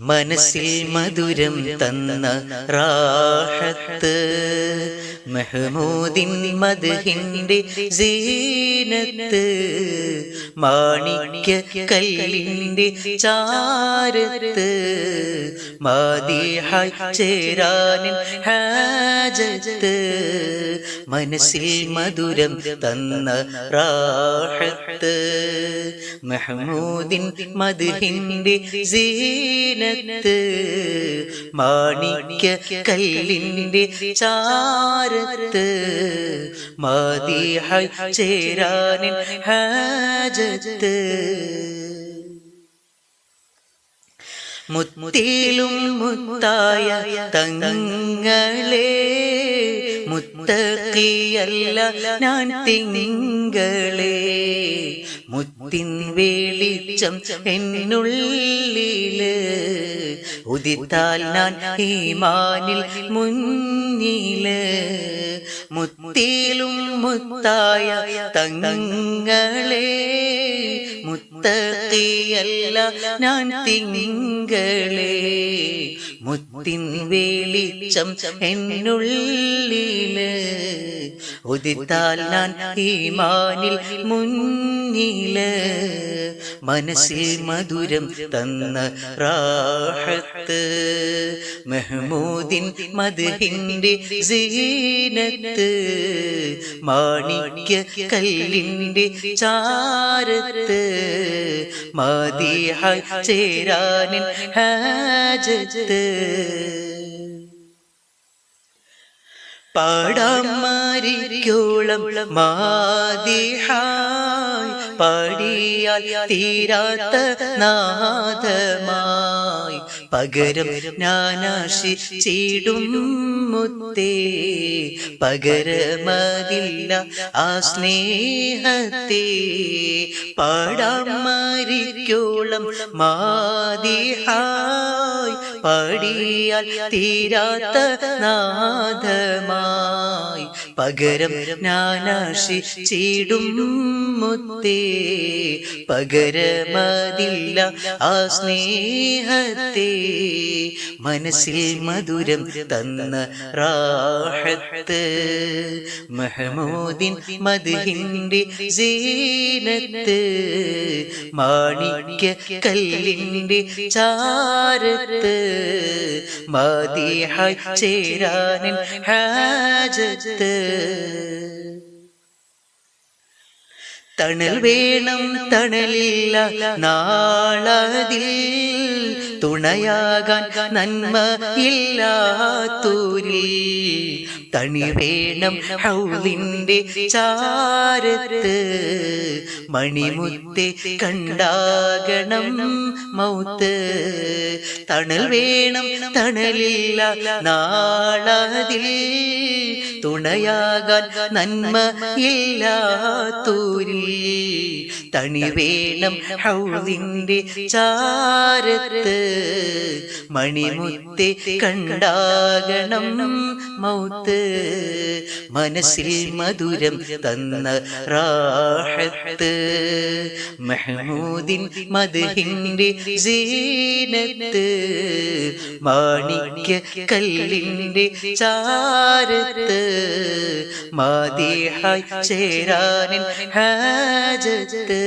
മനസ്സിൽ മധുരം തന്ന റാഹത്ത് മെഹമൂദിൻ മധുഹിന്റെ സീനത്ത് മാണിക്യ കല്ലിന്റെ ചാരത്ത് മാതിഹായ് ചേരാനിൻ ഹാജത്ത് മനസ്സിൽ മധുരം തന്ന റാഹത്ത്. മെഹമൂദിൻ മധുഹിന്റെ സീനത്ത് മാണിക്യ കല്ലിന്റെ ചാരത്ത് മാതിഹായ് ചേരാനിൻ ഹാജത്ത്. മുത്തിലും മുത്തായ തങ്ങളെ മുത്തക്കിയല്ല ഞാൻ തിങ്കളെ. മുത്തിൻ വേളിച്ചം എന്നുള്ളിൽ ഉദിത്താൽ ഞാൻ ഈമാനിൽ മുന്നിൽ. മുത്തിലും മുത്തായ തങ്ങളെ മുത്തത്തിയല്ല ഞാൻ തിങ്കളെ. മുത്തിൻ വേളിച്ചം എന്നുള്ളിൽ ഉദിത്താൽ ഞാൻ ഈമാനിൽ മുന്നിൽ മനസ്സിൽ മധുരം തന്ന റാഹത്ത്. മെഹമൂദിൻ മധുഹിന്റെ സീനത്ത് മാണിക്യ കല്ലിന്റെ ചാരത്ത് മതിഹായ് ചേരാനിൻ ഹാജത്ത്. പാടാമാരിക്കോളം മാതിഹായ് പാടിയാൽ തീരാത്ത നാദമായി പകരം ഞാനാശിച്ചിടും മുത്തേ. പകരമതില്ല ആ സ്നേഹത്തെ. പാടാമാരിക്കോളം മാതിഹായ്. പാടിയാൽ തീരാത്ത നാദമായി. പകരം ഞാനാശിച്ചിടും മുത്തേ. പകരമതില്ല ആ സ്നേഹത്തെ. മനസ്സിൽ മധുരം തന്ന റാഹത്ത്. മെഹമൂദിൻ മധുഹിന്റെ സീനത്ത്. മാണിക്യ കല്ലിന്റെ ചാരത്ത്. ഹൈ ചേരാനിൻ ഹാജത്ത്. തണൽ വേണം തണലില്ല നാളതിൽ തുണയാകാൻ നന്മ ഇല്ലാത്തൂരിൽ. തണി വേണം ഹൗലിന്റെ ചാരത്ത്. മണിമുത്തെ കണ്ടാകണം മൗത്ത്. തണൽ വേണം തണലില്ല നാളതിൽ. തുണയാകാൻ നന്മ ഇല്ലാത്തൂരിൽ. തണി വേണം ഹൗലിന്റെ ചാരത്ത്. മണിമുത്തെ കണ്ടാകണം. മൗത്ത് മനസ്സിൽ മധുരം തന്ന റാഹത്ത്. മെഹമൂദിൻ മധുഹിന്റെ സീനത്ത്. മാണിക്യ കല്ലിന്റെ ചാരത്ത്. മാതിഹായ് ചേരാനിൽ ഹാജത്ത്.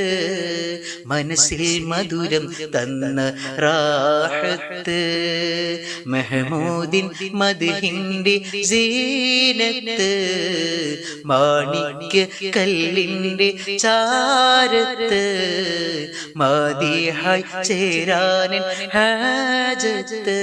മനസ്സിൽ മധുരം തന്ന റാഹത്ത്. മെഹമൂദിൻ മദ്ഹിന്റെ സീനത്ത് മാണിക്യ കല്ലിന്റെ ചാരത്ത് മാതിഹായ് ചേരാനൻ ഹാജത്ത്.